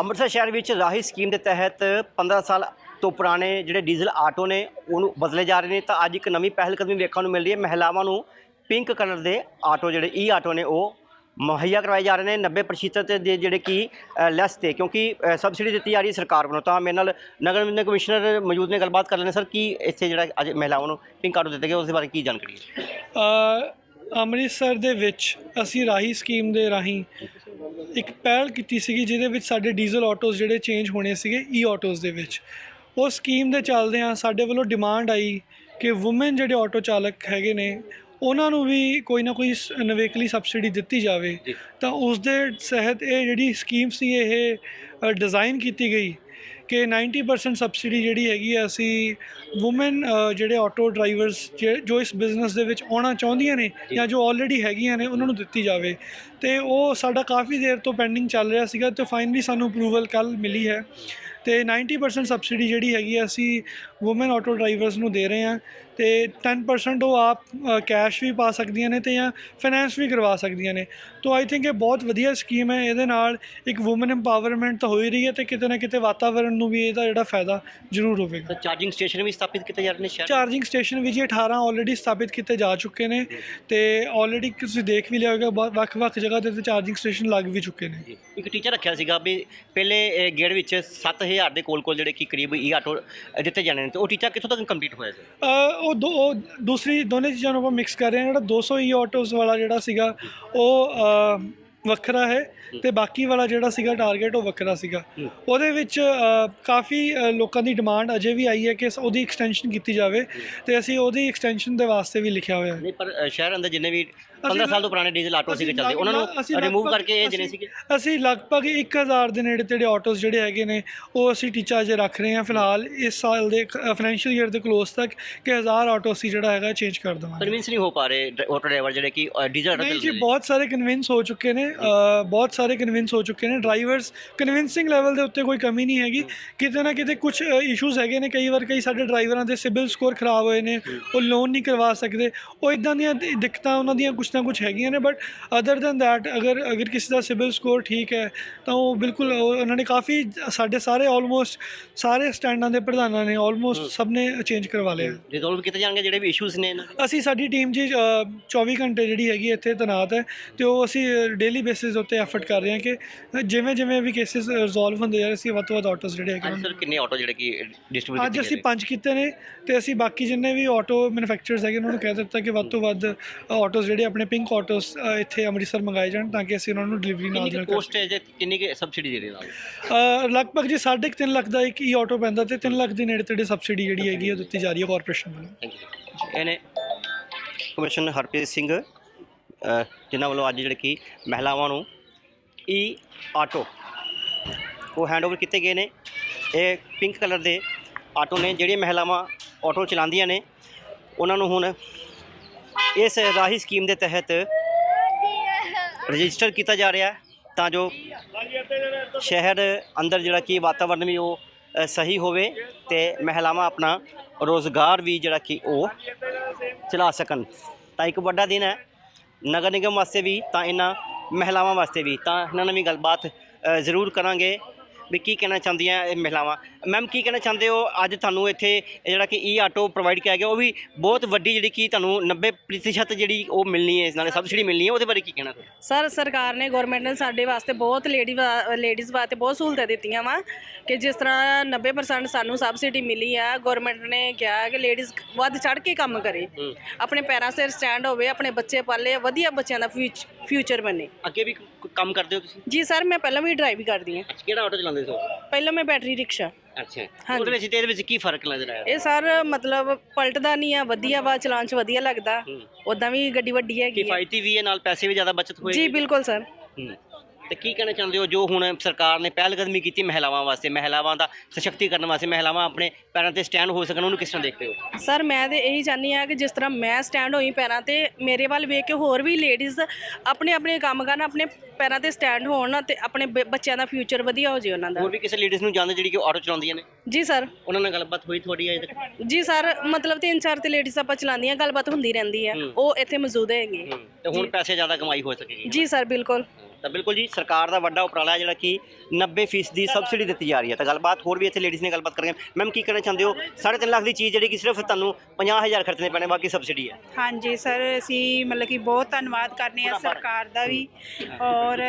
ਅੰਮ੍ਰਿਤਸਰ ਸ਼ਹਿਰ ਵਿੱਚ ਰਾਹੀ ਸਕੀਮ ਦੇ ਤਹਿਤ 15 ਸਾਲ ਤੋਂ ਪੁਰਾਣੇ ਜਿਹੜੇ ਡੀਜ਼ਲ ਆਟੋ ਨੇ, ਉਹਨੂੰ ਬਦਲੇ ਜਾ ਰਹੇ ਨੇ। ਤਾਂ ਅੱਜ ਇੱਕ ਨਵੀਂ ਪਹਿਲ ਕਦਮੀ ਵੇਖਣ ਨੂੰ ਮਿਲ ਰਹੀ ਹੈ। ਮਹਿਲਾਵਾਂ ਨੂੰ ਪਿੰਕ ਕਲਰ ਦੇ ਆਟੋ ਜਿਹੜੇ ਈ ਆਟੋ ਨੇ, ਉਹ ਮੁਹੱਈਆ ਕਰਵਾਏ ਜਾ ਰਹੇ ਨੇ। 90% ਦੇ ਜਿਹੜੇ ਕਿ ਲੈਸ ਤੇ, ਕਿਉਂਕਿ ਸਬਸਿਡੀ ਦਿੱਤੀ ਜਾ ਰਹੀ ਹੈ ਸਰਕਾਰ ਵੱਲੋਂ। ਤਾਂ ਮੇਰੇ ਨਾਲ ਨਗਰ ਨਿਗਮ ਕਮਿਸ਼ਨਰ ਮੌਜੂਦ ਨੇ, ਗੱਲਬਾਤ ਕਰ ਲੈਣੇ ਸਰ, ਕੀ ਇੱਥੇ ਜਿਹੜਾ ਅੱਜ ਮਹਿਲਾਵਾਂ ਨੂੰ ਪਿੰਕ ਆਟੋ ਦਿੱਤੇ ਗਏ ਉਸ ਦੇ ਬਾਰੇ ਕੀ ਜਾਣਕਾਰੀ ਹੈ? ਅੰਮ੍ਰਿਤਸਰ ਦੇ ਵਿੱਚ ਅਸੀਂ ਰਾਹੀ ਸਕੀਮ ਦੇ ਰਾਹੀਂ ਇੱਕ ਪਹਿਲ ਕੀਤੀ ਸੀਗੀ ਜਿਹਦੇ ਵਿੱਚ ਸਾਡੇ ਡੀਜ਼ਲ ਆਟੋਸ ਜਿਹੜੇ ਚੇਂਜ ਹੋਣੇ ਸੀਗੇ ਈ ਆਟੋਸ ਦੇ ਵਿੱਚ। ਉਸ ਸਕੀਮ ਦੇ ਚੱਲਦੇ ਆ ਸਾਡੇ ਵੱਲੋਂ ਡਿਮਾਂਡ ਆਈ ਕਿ ਔਮਨ ਜਿਹੜੇ ਆਟੋ ਚਾਲਕ ਹੈਗੇ ਨੇ ਉਹਨਾਂ ਨੂੰ ਵੀ ਕੋਈ ਨਾ ਕੋਈ ਨਿਵੇਕਲੀ ਸਬਸਿਡੀ ਦਿੱਤੀ ਜਾਵੇ। ਤਾਂ ਉਸ ਦੇ ਸਹਿਤ ਇਹ ਜਿਹੜੀ ਸਕੀਮ ਸੀ ਇਹ ਡਿਜ਼ਾਈਨ ਕੀਤੀ ਗਈ। ਕਿ 90% ਸਬਸਿਡੀ ਜਿਹੜੀ ਹੈਗੀ ਆ ਅਸੀਂ ਔਮਨ ਜਿਹੜੇ ਆਟੋ ਡਰਾਈਵਰਸ ਜੋ ਇਸ ਬਿਜ਼ਨਸ ਦੇ ਵਿੱਚ ਆਉਣਾ ਚਾਹੁੰਦੀਆਂ ਨੇ ਜਾਂ ਜੋ ਆਲਰੇਡੀ ਹੈਗੀਆਂ ਨੇ ਉਹਨਾਂ ਨੂੰ ਦਿੱਤੀ ਜਾਵੇ। ਤੇ ਉਹ ਸਾਡਾ ਕਾਫੀ ਦੇਰ ਤੋਂ ਪੈਂਡਿੰਗ ਚੱਲ ਰਿਹਾ ਸੀਗਾ ਤੇ ਫਾਈਨਲੀ ਸਾਨੂੰ ਅਪਰੂਵਲ ਕੱਲ ਮਿਲੀ ਹੈ। ਤੇ 90% ਸਬਸਿਡੀ ਜਿਹੜੀ ਹੈਗੀ ਆ ਅਸੀਂ ਔਮਨ ਆਟੋ ਡਰਾਈਵਰਸ ਨੂੰ ਦੇ ਰਹੇ ਹਾਂ। ਤੇ 10% ਉਹ ਆਪ ਕੈਸ਼ ਵੀ ਪਾ ਸਕਦੀਆਂ ਨੇ ਤੇ ਜਾਂ ਫਾਈਨੈਂਸ ਵੀ ਕਰਵਾ ਸਕਦੀਆਂ ਨੇ। ਤੋਂ ਆਈ ਥਿੰਕ ਇਹ ਬਹੁਤ ਵਧੀਆ ਸਕੀਮ ਹੈ ਇਹਦੇ ਨਾਲ ਇੱਕ ਔਮਨ ਐਮਪਾਵਰਮੈਂਟ ਤਾਂ ਹੋ ਹੀ ਰਹੀ ਹੈ ਤੇ ਕਿਤੇ ਨਾ ਕਿਤੇ ਵਾਤਾਵਰਣ ਨੂੰ ਵੀ ਇਹਦਾ ਜਿਹੜਾ ਫਾਇਦਾ ਜ਼ਰੂਰ ਹੋਵੇਗਾ। ਚਾਰਜਿੰਗ ਸਟੇਸ਼ਨ ਵੀ ਸਥਾਪਿਤ ਕੀਤੇ ਜਾ ਰਹੇ ਨੇ ਸ਼ਹਿਰ ਚਾਰਜਿੰਗ ਸਟੇਸ਼ਨ ਵੀ ਜੀ 18 ਆਲਰੇਡੀ ਸਥਾਪਿਤ ਕੀਤੇ ਜਾ ਚੁੱਕੇ ਨੇ ਤੇ ਆਲਰੇਡੀ ਤੁਸੀਂ ਦੇਖ ਵੀ ਲਿਆ ਹੋਵੇਗਾ ਵੱਖ-ਵੱਖ ਜਗ੍ਹਾ ਤੇ ਚਾਰਜਿੰਗ ਸਟੇਸ਼ਨ ਲੱਗ ਵੀ ਚੁੱਕੇ ਨੇ। ਇੱਕ ਟੀਚਰ ਰੱਖਿਆ ਸੀਗਾ ਵੀ ਪਹਿਲੇ ਗੇੜ ਵਿੱਚ 7000 ਦੇ ਕੋਲ ਕੋਲ ਜਿਹੜੇ ਕਿ ਕਰੀਬ ਈ ਆਟੋ ਦਿੱਤੇ ਜਾਣੇ ਨੇ ਤੇ ਉਹ ਟੀਚਰ ਕਿੱਥੋਂ ਤੱਕ ਕੰਪਲੀਟ ਹੋਇਆ ਸੀ ਉਹ ਦੋ ਦੂਸਰੀ ਦੋਨੇ ਚੀਜ਼ਾਂ ਨੂੰ ਆਪਾਂ ਮਿਕਸ ਕਰ ਰਹੇ ਹਾਂ ਜਿਹੜਾ 200 ਈ ਆਟੋਸ ਵਾਲਾ ਜਿਹੜਾ ਸੀਗਾ ਉਹ ਵੱਖਰਾ ਹੈ ਤੇ ਬਾਕੀ ਵਾਲਾ ਜਿਹੜਾ ਸੀਗਾ ਟਾਰਗੇਟ ਉਹ ਵੱਖਰਾ ਸੀਗਾ। ਉਹਦੇ ਵਿੱਚ ਕਾਫੀ ਲੋਕਾਂ ਦੀ ਡਿਮਾਂਡ ਅਜੇ ਵੀ ਆਈ ਹੈ ਕਿ ਉਹਦੀ ਐਕਸਟੈਂਸ਼ਨ ਕੀਤੀ ਜਾਵੇ ਤੇ ਅਸੀਂ ਉਹਦੀ ਐਕਸਟੈਂਸ਼ਨ ਦੇ ਵਾਸਤੇ ਵੀ ਲਿਖਿਆ ਹੋਇਆ ਹੈ। ਨਹੀਂ ਪਰ ਸ਼ਹਿਰ ਅੰਦਰ ਜਿੰਨੇ ਵੀ 15 ਅਸੀਂ ਸਾਲ ਤੋਂ ਪੁਰਾਣੇ ਡੀਜ਼ਲ ਆਟੋ ਸੀਗੇ ਚੱਲਦੇ। ਉਹਨਾਂ ਨੂੰ ਰਿਮੂਵ ਕਰਕੇ ਇਹ ਜਿਹੜੇ ਸੀਗੇ। ਅਸੀਂ ਲਗਭਗ 1000 ਦੇ ਨੇੜੇ ਤੇੜੇ ਆਟੋਸ ਜਿਹੜੇ ਹੈਗੇ ਨੇ ਉਹ ਅਸੀਂ ਟੀਚਾ ਅਜੇ ਰੱਖ ਰਹੇ ਹਾਂ। ਫਿਲਹਾਲ ਇਸ ਸਾਲ ਦੇ ਫਾਈਨੈਂਸ਼ੀਅਲ ਈਅਰ ਦੇ ਕਲੋਜ਼ ਤੱਕ ਕਿ 1000 ਆਟੋ ਅਸੀਂ ਜਿਹੜਾ ਹੈਗਾ ਚੇਂਜ ਕਰ ਦੇਵਾਂਗੇ। ਕਨਵਿੰਸ ਨਹੀਂ ਹੋ ਪਾ ਰਹੇ ਆਟੋ ਡਰਾਈਵਰ ਜਿਹੜੇ ਕਿ ਡੀਜ਼ਲ ਆਟੋ ਜੀ ਚੱਲਦੇ ਨੇ। ਬਹੁਤ ਸਾਰੇ ਕਨਵਿੰਸ ਹੋ ਚੁੱਕੇ ਨੇ ਬਹੁਤ ਸਾਰੇ ਕਨਵਿੰਸ ਹੋ ਚੁੱਕੇ ਨੇ। ਡਰਾਈਵਰਸ ਕਨਵਿੰਸਿੰਗ ਲੈਵਲ ਦੇ ਉੱਤੇ ਕੋਈ ਕਮੀ ਨਹੀਂ ਹੈਗੀ। ਕਿਤੇ ਨਾ ਕਿਤੇ ਕੁਝ ਇਸ਼ੂਜ਼ ਹੈਗੇ ਨੇ। ਕਈ ਵਾਰ ਕਈ ਸਾਡੇ ਡਰਾਈਵਰਾਂ ਦੇ ਸਿਬਿਲ ਸਕੋਰ ਖਰਾਬ ਹੋਏ ਨੇ ਉਹ ਲੋਨ ਨਹੀਂ ਕਰਵਾ ਸਕਦੇ। ਉਹ ਇਦਾਂ ਦੀਆਂ ਦਿੱਕਤਾਂ ਉਹਨਾਂ ਦੀਆਂ ਕੁਝ ਨਾ ਕੁਝ ਹੈਗੀਆਂ ਨੇ ਬਟ ਅਦਰ ਦੈਨ ਦੈਟ ਅਗਰ ਅਗਰ ਕਿਸੇ ਦਾ ਸਿਬਿਲ ਸਕੋਰ ਠੀਕ ਹੈ ਤਾਂ ਉਹ ਬਿਲਕੁਲ ਉਹ- ਉਹਨਾਂ ਨੇ ਕਾਫੀ ਸਾਡੇ ਸਾਰੇ ਆਲਮੋਸਟ ਸਾਰੇ ਸਟੈਂਡਾਂ ਦੇ ਪ੍ਰਧਾਨਾਂ ਨੇ ਆਲਮੋਸਟ ਸਭ ਨੇ ਚੇਂਜ ਕਰਵਾ ਲਿਆ। ਰਿਜ਼ੋਲਵ ਕੀਤੇ ਜਾਣਗੇ ਜਿਹੜੇ ਵੀ ਇਸ਼ੂਜ਼ ਨੇ ਅਸੀਂ ਸਾਡੀ ਟੀਮ ਜੀ ਅ, 24 ਘੰਟੇ ਜਿਹੜੀ ਹੈਗੀ ਇੱਥੇ ਤੈਨਾਤ ਹੈ ਤੇ ਉਹ ਅਸੀਂ ਡੇਲੀ ਬੇਸਿਸ ਉੱਤੇ ਐਫਰਟ ਕਰ ਰਹੇ ਹਾਂ ਕਿ ਜਿਵੇਂ ਜਿਵੇਂ ਵੀ ਕੇਸਿਸ ਰਿਜ਼ੋਲਵ ਹੁੰਦੇ ਜਾ ਰਹੇ ਅਸੀਂ ਵੱਧ ਤੋਂ ਵੱਧ ਆਟੋਸ ਜਿਹੜੇ ਹੈਗੇ ਸਰ ਕਿੰਨੇ ਆਟੋ ਜਿਹੜੇ ਕਿ ਡਿਸਟ੍ਰੀਬਿਊਟ ਅੱਜ ਅਸੀਂ ਪੰਜ ਕੀਤੇ ਨੇ ਤੇ ਅਸੀਂ ਬਾਕੀ ਜਿੰਨੇ ਵੀ ਆਟੋ ਮੈਨੂਫੈਕਚਰਰਸ ਹੈਗੇ ਉਹਨਾਂ ਨੂੰ ਕਹਿ ਦਿੱਤਾ ਕਿ ਵੱਧ ਤੋਂ ਵੱਧ ਆਟੋਸ ਜਿਹੜੇ ਆਪਣੇ ਪਿੰਕ ਆਟੋਸ ਇੱਥੇ ਅੰਮ੍ਰਿਤਸਰ ਮੰਗਾਏ ਜਾਣ ਤਾਂ ਕਿ ਅਸੀਂ ਉਹਨਾਂ ਨੂੰ ਡਿਲੀਵਰੀ ਨਾਲ ਕਿੰਨੀ ਨਾਲ ਕੁ ਕਰ ਕੋਸਟ ਹੈ ਜੇ ਕਿੰਨੀ ਕੁ ਸਬਸਿਡੀ ਦੇ ਰਹੇ ਨਾਲ? ਅ, ਲਗਭਗ ਜੀ 3.5 ਲੱਖ ਦਾ ਇੱਕ ਈ ਆਟੋ ਪੈਂਦਾ ਤੇ 3 ਲੱਖ ਦੀ ਨੇੜੇ ਤੇੜੇ ਸਬਸਿਡੀ ਜਿਹੜੀ ਹੈਗੀ ਉਹ ਦਿੱਤੀ ਜਾ ਰਹੀ ਹੈ ਕਾਰਪੋਰੇਸ਼ਨ ਵੱਲੋਂ। ਥੈਂਕ ਯੂ ਇਹਨੇ ਕਮਿਸ਼ਨਰ ਹਰਪ੍ਰੀਤ ਸਿੰਘ ਅ, ਜਿਨ੍ਹਾਂ ਵੱਲੋਂ ਅੱਜ ਜਿਹੜੇ ਕਿ ਮਹਿਲਾਵਾਂ ਨੂੰ ਈ ਆਟੋ ਉਹ ਹੈਂਡਓਵਰ ਕੀਤੇ ਗਏ ਨੇ। ਇਹ ਪਿੰਕ ਕਲਰ ਦੇ ਆਟੋ ਨੇ ਜਿਹੜੀਆਂ ਮਹਿਲਾਵਾਂ ਆਟੋ ਚਲਾਉਂਦੀਆਂ ਨੇ ਉਹਨਾਂ ਨੂੰ ਹੁਣ ਇਸ ਰਾਹੀ ਸਕੀਮ ਦੇ ਤਹਿਤ ਰਜਿਸਟਰ ਕੀਤਾ ਜਾ ਰਿਹਾ ਤਾਂ ਜੋ ਸ਼ਹਿਰ ਅੰਦਰ ਜਿਹੜਾ ਕਿ ਵਾਤਾਵਰਨ ਵੀ ਉਹ ਸਹੀ ਹੋਵੇ ਤੇ ਮਹਿਲਾਵਾਂ ਆਪਣਾ ਰੋਜ਼ਗਾਰ ਵੀ ਜਿਹੜਾ ਕਿ ਉਹ ਚਲਾ ਸਕਣ। ਤਾਂ ਇੱਕ ਵੱਡਾ ਦਿਨ ਹੈ। ਨਗਰ ਨਿਗਮ ਵਾਸਤੇ ਵੀ, ਤਾਂ ਇਹਨਾਂ ਮਹਿਲਾਵਾਂ ਵਾਸਤੇ ਵੀ। ਤਾਂ ਇਹਨਾਂ ਨਾਲ ਵੀ ਗੱਲਬਾਤ ਜ਼ਰੂਰ ਕਰਾਂਗੇ। ਵੀ ਕੀ ਕਹਿਣਾ ਚਾਹੁੰਦੀਆਂ ਇਹ ਮਹਿਲਾਵਾਂ? ਮੈਮ ਕੀ ਕਹਿਣਾ ਚਾਹੁੰਦੇ ਹੋ? ਅੱਜ ਤੁਹਾਨੂੰ ਇੱਥੇ ਜਿਹੜਾ ਕਿ ਈ ਆਟੋ ਪ੍ਰੋਵਾਈਡ ਕੀਤਾ ਗਿਆ ਉਹ ਵੀ ਬਹੁਤ ਵੱਡੀ ਜਿਹੜੀ ਕਿ ਤੁਹਾਨੂੰ 90% ਜਿਹੜੀ ਉਹ ਮਿਲਣੀ ਹੈ ਇਸ ਨਾਲ ਸਬਸਿਡੀ ਮਿਲਣੀ ਹੈ ਉਹਦੇ ਬਾਰੇ ਕੀ ਕਹਿਣਾ ਸਰ ਸਰਕਾਰ ਨੇ ਗਵਰਨਮੈਂਟ ਨੇ ਸਾਡੇ ਵਾਸਤੇ ਬਹੁਤ ਲੇਡੀ ਲੇਡੀਜ਼ ਵਾਸਤੇ ਬਹੁਤ ਸਹੂਲਤਾਂ ਦਿੱਤੀਆਂ ਵਾ ਕਿ ਜਿਸ ਤਰ੍ਹਾਂ 90% ਸਾਨੂੰ ਸਬਸਿਡੀ ਮਿਲੀ ਆ ਗਵਰਨਮੈਂਟ ਨੇ ਕਿਹਾ ਕਿ ਲੇਡੀਜ਼ ਵੱਧ ਚੜ ਕੇ ਕੰਮ ਕਰੇ। ਆਪਣੇ ਪੈਰਾਂ 'ਤੇ ਸਟੈਂਡ ਹੋਵੇ ਆਪਣੇ ਬੱਚੇ ਪਾਲੇ ਵਧੀਆ ਬੱਚਿਆਂ ਦਾ ਫਿਊਚਰ ਬਣੇ। ਅੱਗੇ ਵੀ ਕੰਮ ਕਰਦੇ ਹੋ ਤੁਸੀਂ? ਜੀ ਸਰ ਮੈਂ ਪਹਿਲਾਂ ਵੀ ਡਰਾਈਵ ਕਰਦੀ ਹਾਂ। ਕਿਹੜਾ ਆਟੋ ਚਲਾਉਂਦੇ ਹੋ ਪਹਿਲਾਂ ਮੈਂ ਬੈਟਰੀ ਰਿਕਸ਼ਾ। ਅੱਛਾ। ਹਾਂਜੀ। ਉਹਦੇ ਵਿੱਚ ਤੇ ਇਹਦੇ ਵਿੱਚ ਕੀ ਫ਼ਰਕ ਨਜ਼ਰ ਆਇਆ ਇਹ ਸਰ ਮਤਲਬ ਪਲਟਦਾ ਨਹੀਂ ਆ ਵਧੀਆ ਵਾ ਚਲਾਉਣ 'ਚ ਵਧੀਆ ਲੱਗਦਾ। ਹੂੰ। ਉਦਾਂ ਵੀ ਗੱਡੀ ਵੱਡੀ ਹੈਗੀ ਆ। ਕਿਫਾਇਤੀ ਵੀ ਹੈ ਨਾਲ ਪੈਸੇ ਵੀ ਜ਼ਿਆਦਾ ਬਚਤ ਹੋਏਗੀ? ਜੀ ਬਿਲਕੁਲ ਸਰ। ਹੂੰ। ਤੇ ਕੀ ਕਹਿਣਾ ਚਾਹੁੰਦੇ ਹੋ ਜੋ ਹੁਣ ਸਰਕਾਰ ਨੇ ਪਹਿਲ ਕਦਮੀ ਕੀਤੀ ਮਹਿਲਾਵਾਂ ਵਾਸਤੇ ਮਹਿਲਾਵਾਂ ਦਾ ਸਸ਼ਕਤੀਕਰਨ ਵਾਸਤੇ ਮਹਿਲਾਵਾਂ ਆਪਣੇ ਪੈਰਾਂ ਤੇ ਸਟੈਂਡ ਹੋ ਸਕਣ ਉਹਨੂੰ ਕਿਸ ਤਰ੍ਹਾਂ ਦੇਖਦੇ ਹੋ? ਸਰ ਮੈਂ ਤੇ ਇਹੀ ਚਾਹੁੰਦੀ ਆ ਕਿ ਜਿਸ ਤਰ੍ਹਾਂ ਮੈਂ ਸਟੈਂਡ ਹੋਈ ਪੈਰਾਂ ਤੇ ਮੇਰੇ ਵੱਲ ਵੇਖ ਕੇ ਹੋਰ ਵੀ ਲੇਡੀਜ਼ ਆਪਣੇ ਆਪਣੇ ਕੰਮ ਕਰਨ ਆਪਣੇ ਪੈਰਾਂ ਤੇ ਸਟੈਂਡ ਹੋਣ ਤੇ ਆਪਣੇ ਬ- ਬੱਚਿਆਂ ਦਾ ਫਿਊਚਰ ਵਧੀਆ ਹੋ ਜੇ ਉਹਨਾਂ ਦਾ। ਹੋਰ ਵੀ ਕਿਸੇ ਲੇਡੀਜ਼ ਨੂੰ ਜਾਣਦੇ ਜਿਹੜੀ ਕਿ ਆਟੋ ਚਲਾਉਂਦੀਆਂ ਨੇ? ਜੀ ਸਰ। ਉਹਨਾਂ ਨਾਲ ਗੱਲਬਾਤ ਹੋਈ ਤੁਹਾਡੀ ਅਜੇ ਤੱਕ? ਜੀ ਸਰ ਮਤਲਬ ਤਿੰਨ ਚਾਰ ਤੇ ਲੇਡੀਜ਼ ਆਪਾਂ ਚਲਾਉਂਦੀਆਂ ਗੱਲਬਾਤ ਹੁੰਦੀ ਰਹਿੰਦੀ ਆ ਹੂੰ। ਉਹ ਇੱਥੇ ਮੌਜੂਦ ਹੈਗੇ। ਹੂੰ। ਤੇ ਹੁਣ ਪੈਸੇ ਜ਼ਿਆਦਾ ਕਮਾਈ ਹੋ ਸਕੇਗੀ। ਜੀ ਸਰ ਬਿਲਕੁਲ। ਤਾਂ ਬਿਲਕੁਲ ਜੀ ਸਰਕਾਰ ਦਾ ਵੱਡਾ ਉਪਰਾਲਾ ਹੈ ਜਿਹੜਾ ਕਿ 90% ਦੀ ਸਬਸਿਡੀ ਦਿੱਤੀ ਜਾ ਰਹੀ ਹੈ। ਤਾਂ ਗੱਲਬਾਤ ਹੋਰ ਵੀ ਇੱਥੇ ਲੇਡੀਜ਼ ਨੇ ਗੱਲਬਾਤ ਕਰਾਂਗੇ ਮੈਮ ਕੀ ਕਹਿਣਾ ਚਾਹੁੰਦੇ ਹੋ? 3.5 ਲੱਖ ਦੀ ਚੀਜ਼ ਜਿਹੜੀ ਕਿ ਸਿਰਫ ਤੁਹਾਨੂੰ 50000 ਖਰਚਣੇ ਪੈਣੇ ਬਾਕੀ ਸਬਸਿਡੀ ਹੈ। ਹਾਂਜੀ ਸਰ ਅਸੀਂ ਮਤਲਬ ਕਿ ਬਹੁਤ ਧੰਨਵਾਦ ਕਰਨੇ ਆ ਸਰਕਾਰ ਦਾ ਵੀ। ਔਰ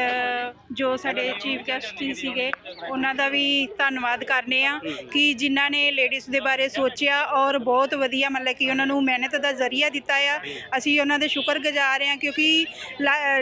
ਜੋ ਸਾਡੇ ਚੀਫ ਗੈਸਟ ਸੀਗੇ ਉਹਨਾਂ ਦਾ ਵੀ ਧੰਨਵਾਦ ਕਰਨੇ ਆ ਕਿ ਜਿਨ੍ਹਾਂ ਨੇ ਲੇਡੀਜ਼ ਦੇ ਬਾਰੇ ਸੋਚਿਆ ਔਰ ਬਹੁਤ ਵਧੀਆ ਮਤਲਬ ਕਿ ਉਹਨਾਂ ਨੂੰ ਮਿਹਨਤ ਦਾ ਜ਼ਰੀਆ ਦਿੱਤਾ ਆ। ਅਸੀਂ ਉਹਨਾਂ ਦੇ ਸ਼ੁਕਰਗੁਜ਼ਾਰ ਆ ਕਿਉਂਕਿ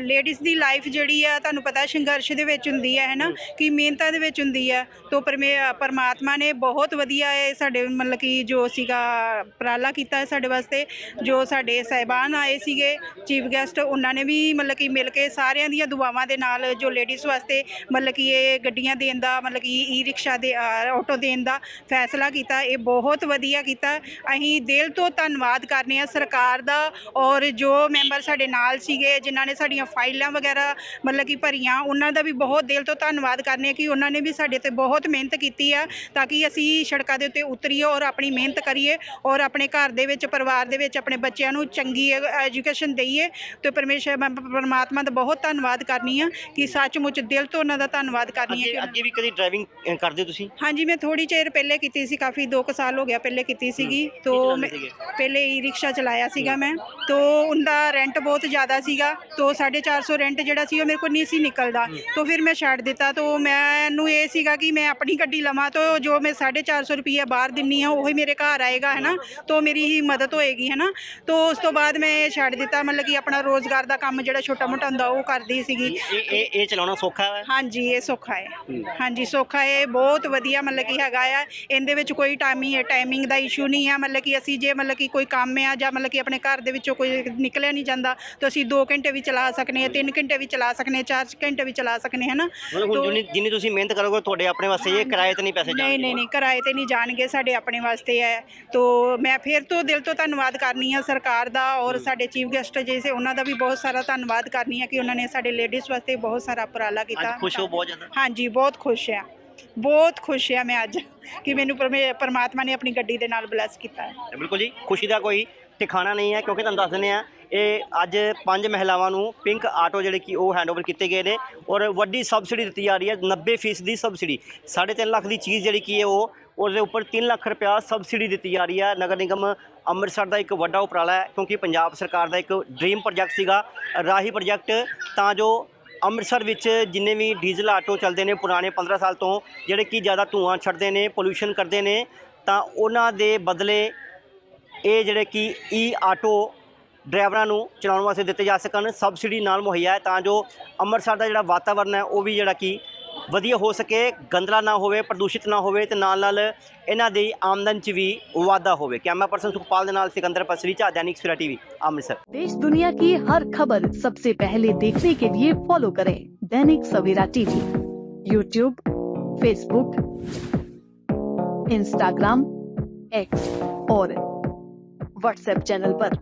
ਲੇਡੀਜ਼ ਦੀ ਲਾਈਫ ਜਿਹੜੀ ਆ ਤੁਹਾਨੂੰ ਪਤਾ ਸੰਘਰਸ਼ ਦੇ ਵਿੱਚ ਹੁੰਦੀ ਹੈ, ਹੈਨਾ? ਕਿ ਮਿਹਨਤਾਂ ਦੇ ਵਿੱਚ ਹੁੰਦੀ ਹੈ। ਤੋ ਪਰਮੇ, ਪਰਮਾਤਮਾ ਨੇ ਬਹੁਤ ਵਧੀਆ ਇਹ ਸਾਡੇ ਮਤਲਬ ਕਿ ਜੋ ਸੀਗਾ ਉਪਰਾਲਾ ਕੀਤਾ ਹੈ ਸਾਡੇ ਵਾਸਤੇ, ਜੋ ਸਾਡੇ ਸਹਿਬਾਨ ਆਏ ਸੀਗੇ, ਚੀਫ ਗੈਸਟ, ਉਹਨਾਂ ਨੇ ਵੀ ਮਤਲਬ ਕਿ ਮਿਲ ਕੇ ਸਾਰਿਆਂ ਦੀਆਂ ਦੁਆਵਾਂ ਦੇ ਨਾਲ ਜੋ ਲੇਡੀਜ਼ ਵਾਸਤੇ ਮਤਲਬ ਕਿ ਇਹ ਗੱਡੀਆਂ ਦੇਣ ਦਾ, ਮਤਲਬ ਕਿ ਈ ਰਿਕਸ਼ਾ ਦੇ ਆਟੋ ਦੇਣ ਦਾ ਫੈਸਲਾ ਕੀਤਾ, ਇਹ ਬਹੁਤ ਵਧੀਆ ਕੀਤਾ। ਅਸੀਂ ਦਿਲ ਤੋਂ ਧੰਨਵਾਦ ਕਰਨੇ ਆ ਸਰਕਾਰ ਦਾ ਔਰ ਜੋ ਮੈਂਬਰ ਸਾਡੇ ਨਾਲ ਸੀਗੇ, ਜਿਨ੍ਹਾਂ ਨੇ ਸਾਡੀਆਂ ਫਾਈਲਾਂ ਵਗੈਰਾ ਮਤਲਬ ਕਿ ਭਰੀਆਂ। ਉਹਨਾਂ ਦਾ ਵੀ ਬਹੁਤ ਦਿਲ ਤੋਂ ਧੰਨਵਾਦ ਕਰਨੇ ਕਿ ਉਹਨਾਂ ਨੇ ਵੀ ਸਾਡੇ ਤੇ ਬਹੁਤ ਮਿਹਨਤ ਕੀਤੀ ਆ ਤਾਂ ਕਿ ਅਸੀਂ ਸੜਕਾਂ ਦੇ ਉੱਤੇ ਉਤਰੀਏ ਔਰ ਆਪਣੀ ਮਿਹਨਤ ਕਰੀਏ ਔਰ ਆਪਣੇ ਘਰ ਦੇ ਵਿੱਚ ਪਰਿਵਾਰ ਦੇ ਵਿੱਚ ਆਪਣੇ ਬੱਚਿਆਂ ਨੂੰ ਚੰਗੀ ਐਜੂਕੇਸ਼ਨ ਦਈਏ। ਤੇ ਪਰਮੇਸ਼ਰ ਪਰਮਾਤਮਾ ਦਾ ਬਹੁਤ ਧੰਨਵਾਦ ਕਰਨੀ ਆ ਕਿ ਸੱਚਮੁੱਚ ਦਿਲ ਤੋਂ ਉਹਨਾਂ ਦਾ ਧੰਨਵਾਦ ਕਰਨੀ ਆ ਅੱਗੇ ਵੀ ਕਦੀ ਡਰਾਈਵਿੰਗ ਕਰਦੇ ਹੋ ਤੁਸੀਂ? ਹਾਂਜੀ ਮੈਂ ਥੋੜੀ ਚਿਰ ਪਹਿਲੇ ਕੀਤੀ ਸੀ ਕਾਫੀ 2 ਸਾਲ ਹੋ ਗਿਆ ਪਹਿਲੇ ਕੀਤੀ ਸੀਗੀ। ਤੋਂ? ਪਹਿਲੇ ਈ ਰਿਕਸ਼ਾ ਚਲਾਇਆ ਸੀਗਾ ਮੈਂ। ਤੋਂ ਉਹਦਾ ਰੈਂਟ ਬਹੁਤ ਜ਼ਿਆਦਾ ਸੀਗਾ। ਤੋਂ 450 ਰੈਂਟ ਜਿਹੜਾ ਸੀ ਉਹ ਮੇਰੇ ਕੋਲ ਨਹੀਂ ਸੀ ਨਿਕਲਦਾ। ਤੋਂ ਫਿਰ ਮੈਂ ਛੱਡ ਦਿੱਤਾ। ਤੋਂ ਮੈਨੂੰ ਇਹ ਸੀਗਾ ਕਿ ਮੈਂ ਆਪਣੀ ਗੱਡੀ ਲਵਾਂ। ਤੋਂ ਜੋ ਮੈਂ 450 ਰੁਪਈਆ ਬਾਹਰ ਦਿੰਨੀ ਆ ਉਹੀ ਮੇਰੇ ਘਰ ਆਏਗਾ ਹੈ ਨਾ ਤੋਂ ਮੇਰੀ ਹੀ ਮਦਦ ਹੋਏਗੀ ਹੈ ਨਾ ਤੋਂ ਉਸ ਤੋਂ ਬਾਅਦ ਮੈਂ ਛੱਡ ਦਿੱਤਾ। ਮਤਲਬ ਕਿ ਆਪਣਾ ਰੋਜ਼ਗਾਰ ਦਾ ਕੰਮ ਜਿਹੜਾ ਛੋਟਾ ਮੋਟਾ ਹੁੰਦਾ ਉਹ ਕਰਦੀ ਸੀਗੀ। ਇਹ ਇਹ ਇਹ ਚਲਾਉਣਾ ਸੌਖਾ ਹੈ? ਹਾਂਜੀ ਇਹ ਸੌਖਾ ਹੈ। ਹਾਂਜੀ ਸੌਖਾ ਹੈ। ਬਹੁਤ ਵਧੀਆ ਮਤਲਬ ਕਿ ਹੈਗਾ ਆ। ਇਹਦੇ ਵਿੱਚ ਕੋਈ ਟਾਈਮਿੰਗ ਟਾਈਮਿੰਗ ਦਾ ਇਸ਼ੂ ਨਹੀਂ ਆ। ਮਤਲਬ ਕਿ ਅਸੀਂ ਜੇ ਮਤਲਬ ਕਿ ਕੋਈ ਕੰਮ ਆ ਜਾਂ ਮਤਲਬ ਕਿ ਆਪਣੇ ਘਰ ਦੇ ਵਿੱਚੋਂ ਕੋਈ ਨਿਕਲਿਆ ਨਹੀਂ ਜਾਂਦਾ ਤਾਂ ਅਸੀਂ 2 ਘੰਟੇ ਵੀ ਚਲਾ ਸਕਨੇ ਆ 3 ਘੰਟੇ ਵੀ ਚਲਾ ਸਕਨੇ 4 ਘੰਟੇ ਵੀ ਚਲਾ ਸਕਨੇ ਹੈ ਨਾ ਮਤਲਬ ਹੁਣ ਜਿੰਨੀ ਜਿੰਨੀ ਤੁਸੀਂ ਮਿਹਨਤ ਕਰੋਗੇ ਤੁਹਾਡੇ ਆਪਣੇ ਵਾਸਤੇ ਇਹ ਕਿਰਾਏ ਤੇ ਨਹੀਂ ਪੈਸੇ ਨਹੀਂ ਜਾਣਗੇ। ਨਹੀਂ ਨਹੀਂ ਕਿਰਾਏ ਤੇ ਨਹੀਂ ਜਾਣਗੇ ਸਾਡੇ ਆਪਣੇ ਵਾਸਤੇ ਹੈ ਤੋਂ ਮੈਂ ਫਿਰ ਤੋਂ ਦਿਲ ਤੋਂ ਧੰਨਵਾਦ ਕਰਨੀ ਆ ਸਰਕਾਰ ਦਾ ਔਰ ਸਾਡੇ ਚੀਫ ਗੈਸਟ ਜੈਸੇ ਉਹਨਾਂ ਦਾ ਵੀ ਬਹੁਤ ਸਾਰਾ ਧੰਨਵਾਦ ਕਰਨੀ ਆ ਕਿ ਉਹਨਾਂ ਨੇ ਸਾਡੇ ਲੇਡੀਜ਼ ਵਾਸਤੇ ਬਹੁਤ ਸਾਰਾ ਉਪਰਾਲਾ ਕੀਤਾ। ਅੱਜ ਖੁਸ਼ ਹੋ ਬਹੁਤ ਜ਼ਿਆਦਾ? ਹਾਂਜੀ ਬਹੁਤ ਖੁਸ਼ ਆ। ਬਹੁਤ ਖੁਸ਼ ਆ ਮੈਂ ਅੱਜ ਕਿ ਮੈਨੂੰ ਪਰਮੇ- ਪਰਮਾਤਮਾ ਨੇ ਆਪਣੀ ਗੱਡੀ ਦੇ ਨਾਲ ਬਲੈਸ ਕੀਤਾ। ਹੈ ਬਿਲਕੁਲ ਜੀ ਖੁਸ਼ੀ ਦਾ ਕੋਈ ਠਿਕਾਣਾ ਨਹੀਂ ਹੈ ਕਿਉਂਕਿ ਤੁਹਾਨੂੰ ਦੱਸ ਦਿੰਦੇ ਆ ਇਹ ਅੱਜ ਪੰਜ ਮਹਿਲਾਵਾਂ ਨੂੰ ਪਿੰਕ ਆਟੋ ਜਿਹੜੇ ਕਿ ਉਹ ਹੈਂਡਓਵਰ ਕੀਤੇ ਗਏ ਨੇ ਔਰ ਵੱਡੀ ਸਬਸਿਡੀ ਦਿੱਤੀ ਜਾ ਰਹੀ ਹੈ 90% ਦੀ ਸਬਸਿਡੀ 3.5 ਲੱਖ ਦੀ ਚੀਜ਼ ਜਿਹੜੀ ਕਿ ਉਹ ਉਹਦੇ ਉੱਪਰ 3 ਲੱਖ ਰੁਪਇਆ ਸਬਸਿਡੀ ਦਿੱਤੀ ਜਾ ਰਹੀ ਹੈ। ਨਗਰ ਨਿਗਮ ਅੰਮ੍ਰਿਤਸਰ ਦਾ ਇੱਕ ਵੱਡਾ ਉਪਰਾਲਾ ਹੈ, ਕਿਉਂਕਿ ਪੰਜਾਬ ਸਰਕਾਰ ਦਾ ਇੱਕ ਡ੍ਰੀਮ ਪ੍ਰੋਜੈਕਟ ਸੀਗਾ, ਰਾਹੀ ਪ੍ਰੋਜੈਕਟ ਤਾਂ ਜੋ ਅੰਮ੍ਰਿਤਸਰ ਵਿੱਚ ਜਿੰਨੇ ਵੀ ਡੀਜ਼ਲ ਆਟੋ ਚੱਲਦੇ ਨੇ, ਪੁਰਾਣੇ 15 ਸਾਲ ਤੋਂ, ਜਿਹੜੇ ਕਿ ਜ਼ਿਆਦਾ ਧੂਆਂ ਛੱਡਦੇ ਨੇ ਪੋਲੂਸ਼ਨ ਕਰਦੇ ਨੇ, ਤਾਂ ਉਹਨਾਂ ਦੇ ਬਦਲੇ ਇਹ ਜਿਹੜੇ ਕਿ ਈ ਆਟੋ ਡਰਾਈਵਰਾਂ ਨੂੰ ਚਲਾਉਣ ਵਾਸਤੇ ਦਿੱਤੇ ਜਾ ਸਕਣ ਸਬਸਿਡੀ ਨਾਲ ਮੁਹੱਈਆ ਹੈ ਤਾਂ ਜੋ ਅੰਮ੍ਰਿਤਸਰ ਦਾ ਜਿਹੜਾ ਵਾਤਾਵਰਨ ਹੈ ਉਹ ਵੀ ਜਿਹੜਾ ਕਿ ਵਧੀਆ ਹੋ ਸਕੇ ਗੰਦਲਾ ਨਾ ਹੋਵੇ ਪ੍ਰਦੂਸ਼ਿਤ ਨਾ ਹੋਵੇ ਤੇ ਨਾਲ ਨਾਲ ਇਹਨਾਂ ਦੀ ਆਮਦਨ 'ਚ ਵੀ ਵਾਧਾ ਹੋਵੇ ਕੈਮਰਾ ਪਰਸਨ ਸੁਖਪਾਲ ਦੇ ਨਾਲ ਸਿਕੰਦਰ ਪਸਰੀ ਝਾ दैनिक सवेरा टीवी अमृतसर देश दुनिया की हर खबर सबसे पहले देखने के लिए फॉलो करें Dainik Savera TV YouTube Facebook Instagram X और व्हाट्सएप चैनल पर।